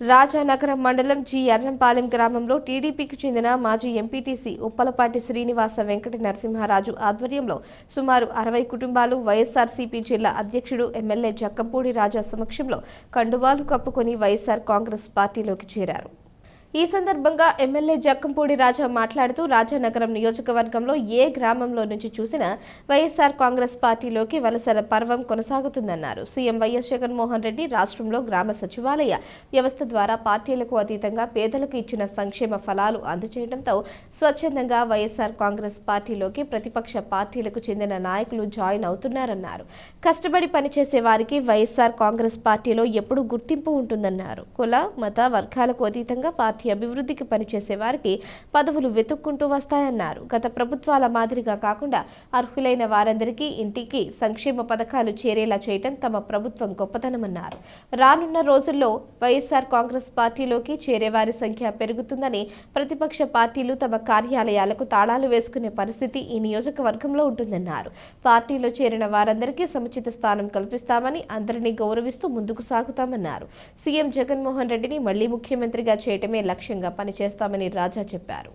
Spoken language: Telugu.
రాజానగరం మండలం జి ఎర్రంపాలెం గ్రామంలో టీడీపీకి చెందిన మాజీ ఎంపీటీసీ ఉప్పలపాటి శ్రీనివాస వెంకట నరసింహారాజు ఆధ్వర్యంలో సుమారు అరవై కుటుంబాలు వైఎస్ఆర్సీపీ జిల్లా అధ్యక్షుడు ఎమ్మెల్యే జక్కంపూడి రాజా సమక్షంలో కండువాలు కప్పుకొని వైఎస్ఆర్ కాంగ్రెస్ పార్టీలోకి చేరారు. ఈ సందర్భంగా ఎమ్మెల్యే జక్కంపూడి రాజా మాట్లాడుతూ రాజానగరం నియోజకవర్గంలో ఏ గ్రామంలో నుంచి చూసినా వైఎస్ఆర్ కాంగ్రెస్ పార్టీలోకి వలసల పర్వం కొనసాగుతుందన్నారు. సీఎం వైఎస్ జగన్మోహన్ రెడ్డి రాష్ట్రంలో గ్రామ సచివాలయ వ్యవస్థ ద్వారా పార్టీలకు అతీతంగా పేదలకు ఇచ్చిన సంక్షేమ ఫలాలు అందజేయడంతో స్వచ్ఛందంగా వైఎస్ఆర్ కాంగ్రెస్ పార్టీలోకి ప్రతిపక్ష పార్టీలకు చెందిన నాయకులు జాయిన్ అవుతున్నారన్నారు. కష్టపడి పనిచేసే వారికి వైఎస్ఆర్ కాంగ్రెస్ పార్టీలో ఎప్పుడూ గుర్తింపు ఉంటుందన్నారు. కుల మత వర్గాలకు అతీతంగా పార్టీ అభివృద్ధికి పనిచేసే వారికి పదవులు వెతుక్కుంటూ వస్తాయన్నారు. గత ప్రభుత్వాల మాదిరిగా కాకుండా అర్హులైన వారందరికీ ఇంటికి సంక్షేమ పథకాలు చేరేలా చేయటం తమ ప్రభుత్వం గొప్పతనమన్నారు. రానున్న రోజుల్లో వైఎస్ఆర్ కాంగ్రెస్ పార్టీలోకి చేరేవారి సంఖ్య పెరుగుతుందని ప్రతిపక్ష పార్టీలు తమ కార్యాలయాలకు తాళాలు వేసుకునే పరిస్థితి ఈ నియోజకవర్గంలో ఉంటుందన్నారు. పార్టీలో చేరిన వారందరికీ సముచిత స్థానం కల్పిస్తామని అందరినీ గౌరవిస్తూ ముందుకు సాగుతామన్నారు. సీఎం జగన్మోహన్ రెడ్డిని మళ్ళీ ముఖ్యమంత్రిగా చేయటమే లక్ష్యంగా పనిచేస్తామని రాజా చెప్పారు.